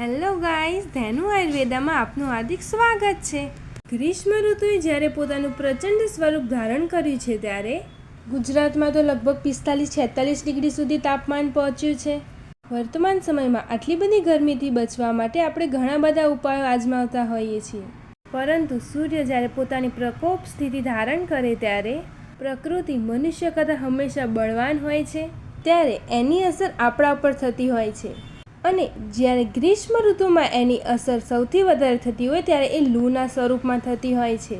Hello guys Dhenu આયુર્વેદામાં આપનું હાર્દિક સ્વાગત છે. ગ્રીષ્મ ઋતુએ જ્યારે પોતાનું પ્રચંડ સ્વરૂપ ધારણ કર્યું છે ત્યારે ગુજરાતમાં તો લગભગ પિસ્તાલીસ, છેતાલીસ ડિગ્રી સુધી તાપમાન પહોંચ્યું છે. વર્તમાન સમયમાં આટલી બધી ગરમીથી બચવા માટે આપણે ઘણા બધા ઉપાયો આજમાવતા હોઈએ છીએ. પરંતુ સૂર્ય જ્યારે પોતાની પ્રકોપ સ્થિતિ ધારણ કરે ત્યારે પ્રકૃતિ મનુષ્ય કરતાં હંમેશા બળવાન હોય છે. ત્યારે એની અસર આપણા ઉપર થતી હોય છે. અને જ્યારે ગ્રીષ્મ ઋતુમાં એની અસર સૌથી વધારે થતી હોય ત્યારે એ લૂના સ્વરૂપમાં થતી હોય છે.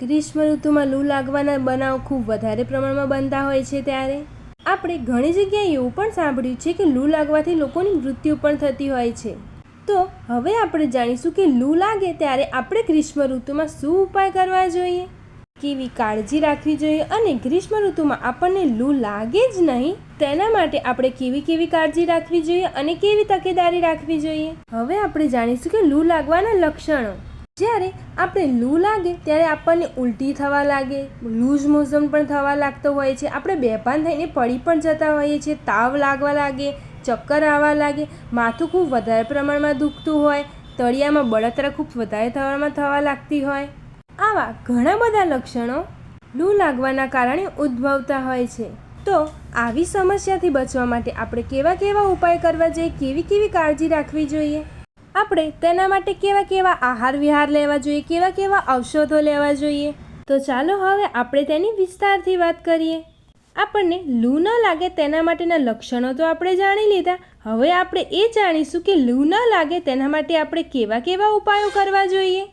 ગ્રીષ્મ ઋતુમાં લૂ લાગવાના બનાવ ખૂબ વધારે પ્રમાણમાં બનતા હોય છે ત્યારે. આપણે ઘણી જગ્યાએ એવું પણ સાંભળ્યું છે કે લૂ લાગવાથી લોકોની મૃત્યુ પણ થતી હોય છે. તો હવે આપણે જાણીશું કે લૂ લાગે ત્યારે આપણે ગ્રીષ્મ ઋતુમાં શું ઉપાય કરવા જોઈએ? કેવી કાળજી રાખવી જોઈએ અને ગ્રીષ્મ ઋતુમાં આપણને લૂ લાગે જ નહીં. તેના માટે આપણે કેવી કેવી કાળજી રાખવી જોઈએ અને કેવી તકેદારી રાખવી જોઈએ? હવે આપણે જાણીશું કે લૂ લાગવાના લક્ષણો. જ્યારે આપણે લૂ લાગે ત્યારે આપણને ઉલટી થવા લાગે, લૂઝ મોશન પણ થવા લાગતો હોય છે. આપણે બેભાન થઈને પડી પણ જતા હોઈએ છીએ, તાવ લાગવા લાગે, ચક્કર આવવા લાગે, માથું ખૂબ વધારે પ્રમાણમાં દુખતું હોય, તળિયામાં બળતરા ખૂબ વધારે થવામાં થવા લાગતી હોય. આવા ઘણા બધા લક્ષણો લૂ લાગવાના કારણે ઉદ્ભવતા હોય છે. તો આવી સમસ્યાથી બચવા માટે આપણે કેવા કેવા ઉપાય કરવા જોઈએ, કેવી કેવી કાળજી રાખવી જોઈએ? આપણે તેના માટે કેવા કેવા આહાર વિહાર લેવા જોઈએ, કેવા કેવા ઔષધો લેવા જોઈએ? તો ચાલો હવે આપણે તેની વિસ્તારથી વાત કરીએ. આપણને લૂ ન લાગે તેના માટેના લક્ષણો તો આપણે જાણી લીધા. હવે આપણે એ જાણીશું કે લૂ ન લાગે તેના માટે આપણે કેવા કેવા ઉપાયો કરવા જોઈએ?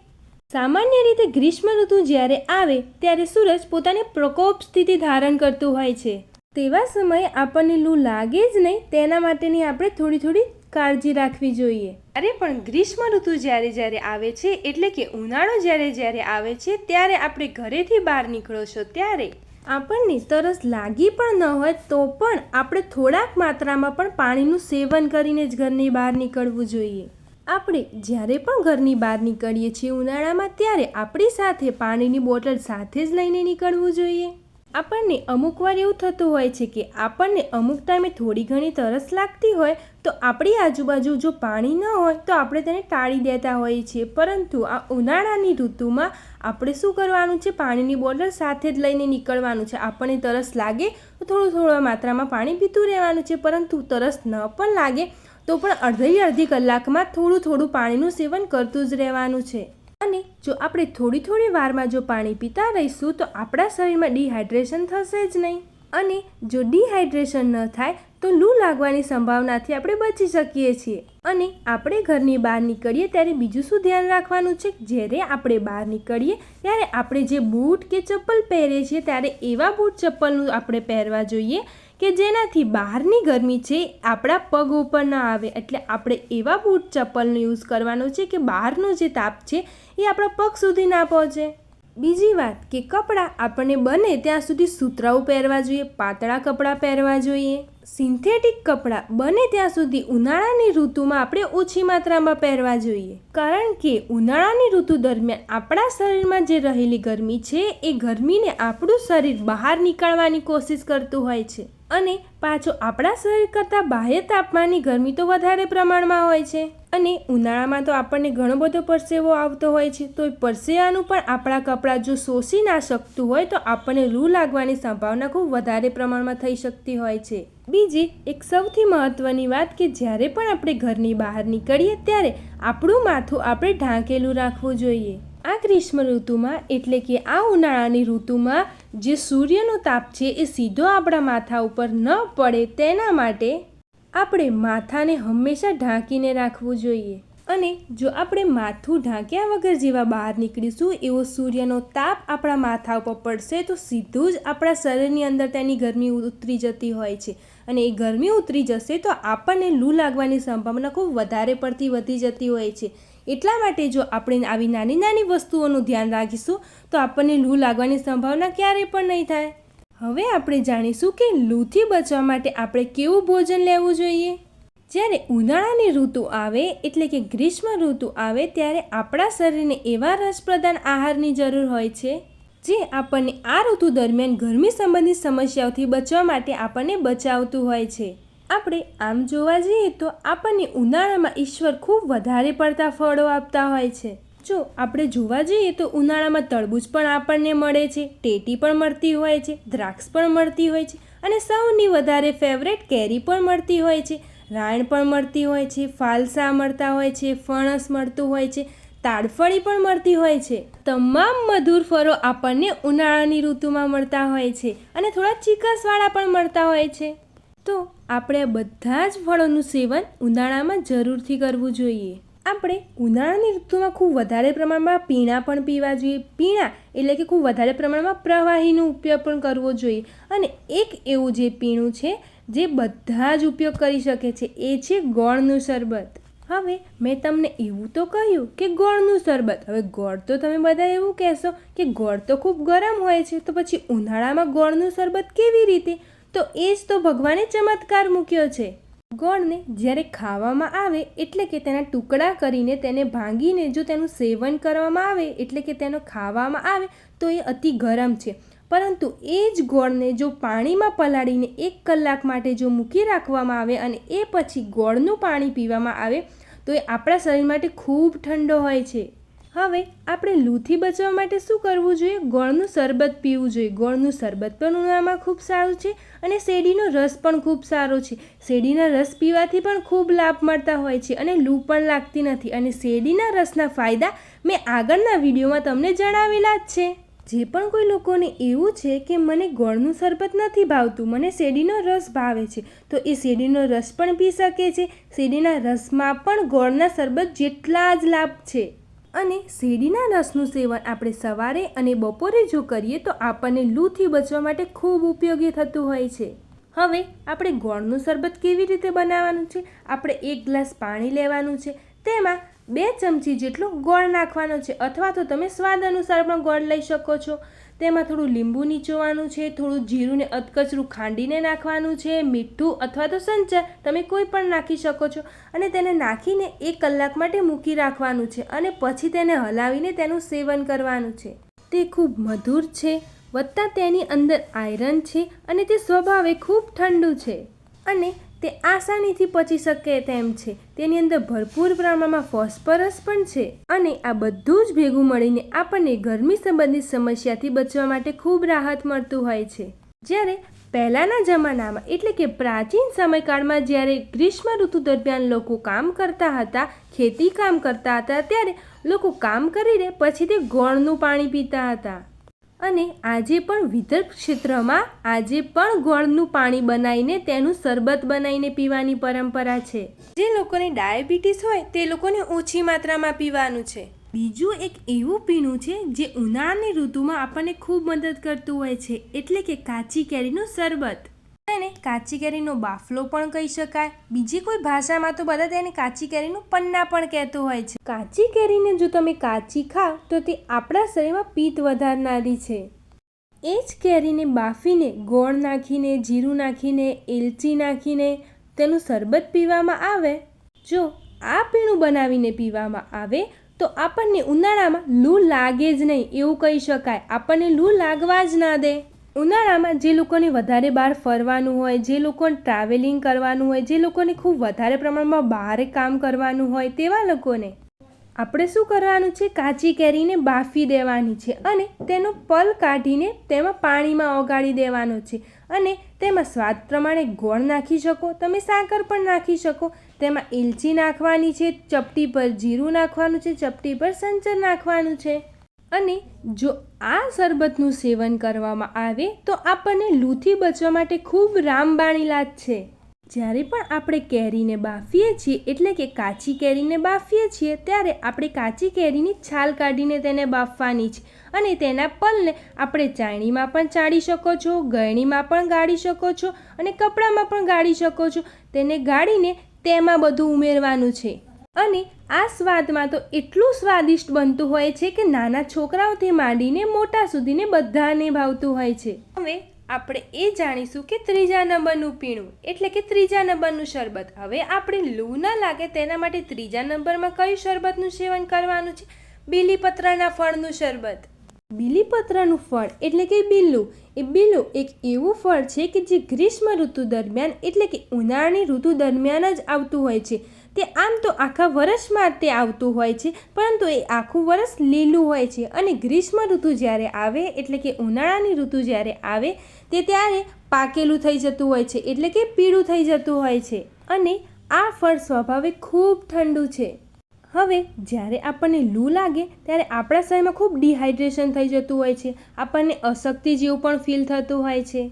સામાન્ય રીતે ગ્રીષ્મ ઋતુ જ્યારે આવે ત્યારે સૂરજ પોતાની પ્રકોપ સ્થિતિ ધારણ કરતું હોય છે. તેવા સમયે આપણને લૂ લાગે જ નહીં તેના માટેની આપણે થોડી થોડી કાળજી રાખવી જોઈએ. અરે પણ ગ્રીષ્મ ઋતુ જ્યારે જ્યારે આવે છે એટલે કે ઉનાળો જ્યારે જ્યારે આવે છે ત્યારે આપણે ઘરેથી બહાર નીકળો છો ત્યારે. આપણને તરસ લાગી પણ ન હોય તો પણ આપણે થોડાક માત્રામાં પણ પાણીનું સેવન કરીને જ ઘરની બહાર નીકળવું જોઈએ. આપણે જ્યારે પણ ઘરની બહાર નીકળીએ છીએ ઉનાળામાં, ત્યારે આપણી સાથે પાણીની બોટલ સાથે જ લઈને નીકળવું જોઈએ. આપણને અમુક વાર એવું થતું હોય છે કે આપણને અમુક ટાઈમે થોડી ઘણી તરસ લાગતી હોય, તો આપણી આજુબાજુ જો પાણી ન હોય, તો આપણે તેને ટાળી દેતા હોઈએ છીએ. પરંતુ આ ઉનાળાની ઋતુમાં આપણે શું કરવાનું છે? પાણીની બોટલ સાથે જ લઈને નીકળવાનું છે. આપણને તરસ લાગે, તો થોડું થોડા માત્રામાં પાણી પીતું રહેવાનું છે. પરંતુ તરસ ન પણ લાગે તો પણ અડધી અડધી કલાકમાં થોડું થોડું પાણીનું સેવન કરતું જ રહેવાનું છે. અને જો આપણે થોડી થોડી વારમાં જો પાણી પીતા રહીશું, તો આપણા શરીરમાં ડિહાઇડ્રેશન થશે જ નહીં. અને જો ડિહાઇડ્રેશન ન થાય, તો લૂ લાગવાની સંભાવનાથી આપણે બચી શકીએ છીએ. અને આપણે ઘરની બહાર નીકળીએ ત્યારે બીજું શું ધ્યાન રાખવાનું છે? જ્યારે આપણે બહાર નીકળીએ, ત્યારે આપણે જે બૂટ કે ચપ્પલ પહેરીએ છીએ, ત્યારે એવા બૂટ ચપ્પલનું આપણે પહેરવા જોઈએ કે જેનાથી બહારની ગરમી છે આપણા પગ ઉપર ન આવે. એટલે આપણે એવા બૂટ ચપ્પલનો યુઝ કરવાનો છે કે બહારનો જે તાપ છે એ આપણા પગ સુધી ના પહોંચે. બીજી વાત કે કપડાં આપણને બને ત્યાં સુધી સુતરાઉ પહેરવા જોઈએ, પાતળા કપડાં પહેરવા જોઈએ. સિન્થેટિક કપડાં બને ત્યાં સુધી ઉનાળાની ઋતુમાં આપણે ઓછી માત્રામાં પહેરવા જોઈએ. કારણ કે ઉનાળાની ઋતુ દરમિયાન આપણા શરીરમાં જે રહેલી ગરમી છે એ ગરમીને આપણું શરીર બહાર નીકાળવાની કોશિશ કરતું હોય છે. અને પાછો આપણા શરીર કરતાં બાહ્ય તાપમાનની ગરમી તો વધારે પ્રમાણમાં હોય છે. અને ઉનાળામાં તો આપણને ઘણો બધો પરસેવો આવતો હોય છે. તો એ પરસેવાનું પણ આપણા કપડાં જો શોષી ના શકતું હોય તો આપણને લૂ લાગવાની સંભાવના ખૂબ વધારે પ્રમાણમાં થઈ શકતી હોય છે. બીજી એક સૌથી મહત્ત્વની વાત કે જ્યારે પણ આપણે ઘરની બહાર નીકળીએ ત્યારે આપણું માથું આપણે ઢાંકેલું રાખવું જોઈએ. આ ગ્રીષ્મ ઋતુમાં એટલે કે આ ઉનાળાની ઋતુમાં જે સૂર્યનો તાપ છે એ સીધો આપણા માથા ઉપર ન પડે તેના માટે આપણે માથાને હંમેશા ઢાંકીને રાખવું જોઈએ. અને જો આપણે માથું ઢાંક્યા વગર જેવા બહાર નીકળીશું, એવો સૂર્યનો તાપ આપણા માથા ઉપર પડશે, તો સીધું જ આપણા શરીરની અંદર તેની ગરમી ઉતરી જતી હોય છે. અને એ ગરમી ઉતરી જશે તો આપણને લૂ લાગવાની સંભાવના ખૂબ વધારે પડતી વધી જતી હોય છે. એટલા માટે જો આપણે આવી નાની નાની વસ્તુઓનું ધ્યાન રાખીશું, તો આપણને લૂ લાગવાની સંભાવના ક્યારેય પણ નહીં થાય. હવે આપણે જાણીશું કે લૂથી બચવા માટે આપણે કેવું ભોજન લેવું જોઈએ. જ્યારે ઉનાળાની ઋતુ આવે, એટલે કે ગ્રીષ્મ ઋતુ આવે, ત્યારે આપણા શરીરને એવા રસપ્રદાન આહારની જરૂર હોય છે. જે આપણને આ ઋતુ દરમિયાન ગરમી સંબંધિત સમસ્યાઓથી બચવા માટે આપણને બચાવતું હોય છે. આપણે આમ જોવા જઈએ તો આપણને ઉનાળામાં ઈશ્વર ખૂબ વધારે પડતા ફળો આપતા હોય છે. જો આપણે જોવા જઈએ તો ઉનાળામાં તરબૂચ પણ આપણને મળે છે, ટેટી પણ મળતી હોય છે, દ્રાક્ષ પણ મળતી હોય છે અને સૌની વધારે ફેવરેટ કેરી પણ મળતી હોય છે. રાયણ પણ મળતી હોય છે, ફાલસા મળતા હોય છે, ફણસ મળતું હોય છે. તાડફળી પણ મળતી હોય છે. તમામ મધુર ફળો આપણને ઉનાળાની ઋતુમાં મળતા હોય છે અને થોડા ચીકસવાળા પણ મળતા હોય છે. તો આપણે બધા જ ફળોનું સેવન ઉનાળામાં જરૂરથી કરવું જોઈએ. આપણે ઉનાળાની ઋતુમાં ખૂબ વધારે પ્રમાણમાં પીણા પણ પીવા જોઈએ. પીણા એટલે કે ખૂબ વધારે પ્રમાણમાં પ્રવાહીનો ઉપયોગ પણ કરવો જોઈએ. અને એક એવું જે પીણું છે, જે બધા જ ઉપયોગ કરી શકે છે, એ છે ગોળનું શરબત. હવે મેં તમને એવું તો કહ્યું કે ગોળનું શરબત. હવે ગોળ તો તમે બધા એવું કહેશો કે ગોળ તો ખૂબ ગરમ હોય છે, તો પછી ઉનાળામાં ગોળનું શરબત કેવી રીતે? તો એ જ તો ભગવાને ચમત્કાર મૂક્યો છે. ગોળને જ્યારે ખાવામાં આવે એટલે કે તેના ટુકડા કરીને તેને ભાંગીને જો તેનું સેવન કરવામાં આવે એટલે કે તેનો ખાવામાં આવે તો એ અતિ ગરમ છે. પરંતુ એ જ ગોળને જો પાણીમાં પલાળીને એક કલાક માટે જો મૂકી રાખવામાં આવે અને એ પછી ગોળનું પાણી પીવામાં આવે, તો એ આપણા શરીર માટે ખૂબ ઠંડો હોય છે. હવે આપણે લૂથી બચવા માટે શું કરવું જોઈએ? ગોળનું શરબત પીવું જોઈએ. ગોળનું શરબત પણ ઉનાળામાં ખૂબ સારું છે અને શેરડીનો રસ પણ ખૂબ સારો છે. શેરડીના રસ પીવાથી પણ ખૂબ લાભ મળતા હોય છે અને લૂ પણ લાગતી નથી. અને શેરડીના રસના ફાયદા મેં આગળના વિડીયોમાં તમને જણાવેલા જ છે. જે પણ કોઈ લોકોને એવું છે કે મને ગોળનું શરબત નથી ભાવતું, મને શેરડીનો રસ ભાવે છે, તો એ શેરડીનો રસ પણ પી શકે છે. શેરડીના રસમાં પણ ગોળના શરબત જેટલા જ લાભ છે. અને શેરડીના રસનું સેવન આપણે સવારે અને બપોરે જો કરીએ, તો આપણને લૂથી બચવા માટે ખૂબ ઉપયોગી થતું હોય છે. હવે આપણે ગોળનું શરબત કેવી રીતે બનાવવાનું છે? આપણે એક ગ્લાસ પાણી લેવાનું છે. તેમાં બે ચમચી જેટલો ગોળ નાખવાનો છે. અથવા તો તમે સ્વાદ અનુસાર પણ ગોળ લઈ શકો છો. તેમાં થોડું લીંબુ નીચોવાનું છે, થોડું જીરુંને અધકચરું ખાંડીને નાખવાનું છે, મીઠું અથવા તો સંચર તમે કોઈ પણ નાખી શકો છો. અને તેને નાખીને એક કલાક માટે મૂકી રાખવાનું છે અને પછી તેને હલાવીને તેનું સેવન કરવાનું છે. તે ખૂબ મધુર છે, વત્તા તેની અંદર આયરન છે અને તે સ્વભાવે ખૂબ ઠંડુ છે. અને તે આસાનીથી પચી શકે તેમ છે. તેની અંદર ભરપૂર પ્રમાણમાં ફોસ્ફરસ પણ છે અને આ બધું જ ભેગું મળીને આપણને ગરમી સંબંધિત સમસ્યાથી બચવા માટે ખૂબ રાહત મળતું હોય છે. જ્યારે પહેલાંના જમાનામાં, એટલે કે પ્રાચીન સમયકાળમાં જ્યારે ગ્રીષ્મ ઋતુ દરમિયાન લોકો કામ કરતા હતા, ખેતી કામ કરતા હતા, ત્યારે લોકો કામ કરીને પછી તે ગોળનું પાણી પીતા હતા. અને આજે પણ વિદર્ભ ક્ષેત્રમાં આજે પણ ગોળનું પાણી બનાવીને તેનું શરબત બનાવીને પીવાની પરંપરા છે. જે લોકોને ડાયાબિટીસ હોય તે લોકોને ઓછી માત્રામાં પીવાનું છે. બીજું એક એવું પીણું છે જે ઉનાળાની ઋતુમાં આપણને ખૂબ મદદ કરતું હોય છે એટલે કે કાચી કેરીનું શરબત. તેને કાચી કેરીનો બાફલો પણ કહી શકાય. બીજી કોઈ ભાષામાં તો બધા તેને કાચી કેરીનું પન્ના પણ કહેતું હોય છે. કાચી કેરીને જો તમે કાચી ખાઓ તો તે આપણા શરીરમાં પિત્ત વધારનારી છે. એ જ કેરીને બાફીને, ગોળ નાખીને, જીરું નાખીને, એલચી નાખીને તેનું શરબત પીવામાં આવે. જો આ પીણું બનાવીને પીવામાં આવે, તો આપણને ઉનાળામાં લૂ લાગે જ નહીં, એવું કહી શકાય. આપણને લૂ લાગવા જ ના દે. ઉનાળામાં જે લોકોને વધારે બહાર ફરવાનું હોય, જે લોકોને ટ્રાવેલિંગ કરવાનું હોય, જે લોકોને ખૂબ વધારે પ્રમાણમાં બહાર કામ કરવાનું હોય, તેવા લોકોને આપણે શું કરવાનું છે? કાચી કેરીને બાફી દેવાની છે અને તેનો પલ કાઢીને તેમાં પાણીમાં ઓગાળી દેવાનો છે અને તેમાં સ્વાદ પ્રમાણે ગોળ નાખી શકો, તમે સાકર પણ નાખી શકો. તેમાં એલચી નાખવાની છે, ચપટી પર જીરું નાખવાનું છે, ચપટી પર સંચર નાખવાનું છે. અને જો આ શરબતનું સેવન કરવામાં આવે, તો આપણને લૂથી બચવા માટે ખૂબ રામબાણ ઇલાજ છે. જ્યારે પણ આપણે કેરીને બાફીએ છીએ, એટલે કે કાચી કેરીને બાફીએ છીએ, ત્યારે આપણે કાચી કેરીની છાલ કાઢીને તેને બાફવાની છે અને તેના પલને આપણે ચાણીમાં પણ ચાળી શકો છો, ગળણીમાં પણ ગાળી શકો છો અને કપડામાં પણ ગાળી શકો છો. તેને ગાળીને તેમાં બધું ઉમેરવાનું છે. અને આ સ્વાદમાં તો એટલું સ્વાદિષ્ટ બનતું હોય છે કે નાના છોકરાઓથી માંડીને મોટા સુધીને બધાને ભાવતું હોય છે. હવે આપણે એ જાણીશું કે ત્રીજા નંબરનું પીણું એટલે કે ત્રીજા નંબરનું શરબત. હવે આપણે લૂ ન લાગે તેના માટે ત્રીજા નંબરમાં કયું શરબતનું સેવન કરવાનું છે? બીલીપત્રના ફળનું શરબત. બીલીપત્રનું ફળ એટલે કે બિલ્લું. એ બિલ્લું એક એવું ફળ છે કે જે ગ્રીષ્મ ઋતુ દરમિયાન એટલે કે ઉનાળાની ઋતુ દરમિયાન જ આવતું હોય છે. તે આમ તો આખા વર્ષમાં તે આવતું હોય છે, પરંતુ એ આખું વર્ષ લીલું હોય છે અને ગ્રીષ્મ ઋતુ જ્યારે આવે, એટલે કે ઉનાળાની ઋતુ જ્યારે આવે, તે ત્યારે પાકેલું થઈ જતું હોય છે, એટલે કે પીળું થઈ જતું હોય છે. અને આ ફળ સ્વભાવે ખૂબ ઠંડુ છે. હવે જ્યારે આપણને લૂ લાગે, ત્યારે આપણા શરીરમાં ખૂબ ડિહાઇડ્રેશન થઈ જતું હોય છે, આપણને અશક્તિ જેવું પણ ફીલ થતું હોય છે.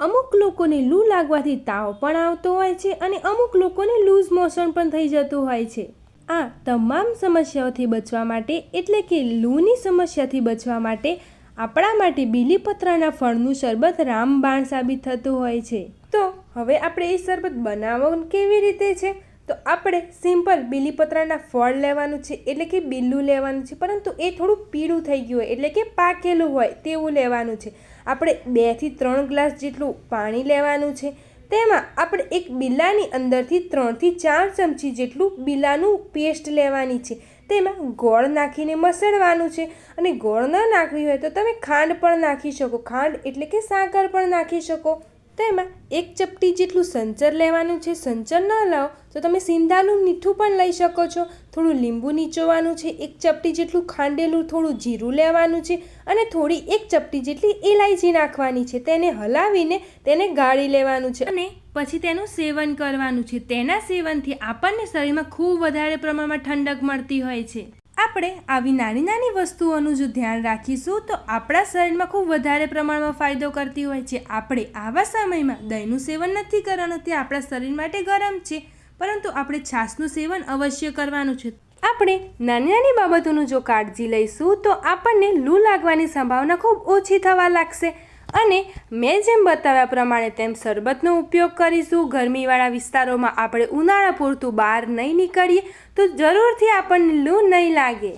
અમુક લોકોને લૂ લાગવાથી તાવ પણ આવતો હોય છે અને અમુક લોકોને લૂઝ મોશન પણ થઈ જતું હોય છે. આ તમામ સમસ્યાઓથી બચવા માટે એટલે કે લૂની સમસ્યાથી બચવા માટે આપણા માટે બીલીપત્રના ફળનું શરબત રામબાણ સાબિત થતું હોય છે. તો હવે આપણે એ શરબત બનાવવાનું કેવી રીતે છે? તો આપણે સિમ્પલ બીલીપત્રાના ફળ લેવાનું છે, એટલે કે બિલ્લું લેવાનું છે, પરંતુ એ થોડું પીળું થઈ ગયું હોય, એટલે કે પાકેલું હોય તેવું લેવાનું છે. આપણે બેથી ત્રણ ગ્લાસ જેટલું પાણી લેવાનું છે. તેમાં આપણે એક બિલ્લાની અંદરથી ત્રણથી ચાર ચમચી જેટલું બિલ્લાનું પેસ્ટ લેવાની છે. તેમાં ગોળ નાખીને મસળવાનું છે. અને ગોળ ન નાખવી હોય તો તમે ખાંડ પણ નાખી શકો. ખાંડ એટલે કે સાકર પણ નાખી શકો. તેમાં એક ચપટી જેટલું સંચર લેવાનું છે. સંચર ન લાવો તો તમે સિંધાલું મીઠું પણ લઈ શકો છો. થોડું લીંબુ નીચોવાનું છે. એક ચપટી જેટલું ખાંડેલું થોડું જીરું લેવાનું છે અને થોડી એક ચપટી જેટલી ઇલાયચી નાખવાની છે. તેને હલાવીને તેને ગાળી લેવાનું છે અને પછી તેનું સેવન કરવાનું છે. તેના સેવનથી આપણને શરીરમાં ખૂબ વધારે પ્રમાણમાં ઠંડક મળતી હોય છે. આપણે આવી નાની નાની વસ્તુઓનું જો ધ્યાન રાખીશું, તો આપણા શરીરમાં ખૂબ વધારે પ્રમાણમાં ફાયદો કરતી હોય છે. આપણે આવા સમયમાં દહીંનું સેવન નથી કરવાનું, તે આપણા શરીર માટે ગરમ છે, પરંતુ આપણે છાશનું સેવન અવશ્ય કરવાનું છે. આપણે નાની નાની બાબતોનું જો કાળજી લઈશું, તો આપણને લૂ લાગવાની સંભાવના ખૂબ ઓછી થવા લાગશે. અને મેં જેમ બતાવ્યા પ્રમાણે તેમ શરબતનો ઉપયોગ કરીશું. ગરમીવાળા વિસ્તારોમાં આપણે ઉનાળા પૂરતું બહાર નહીં નીકળીએ તો જરૂરથી આપણને લૂ નહીં લાગે.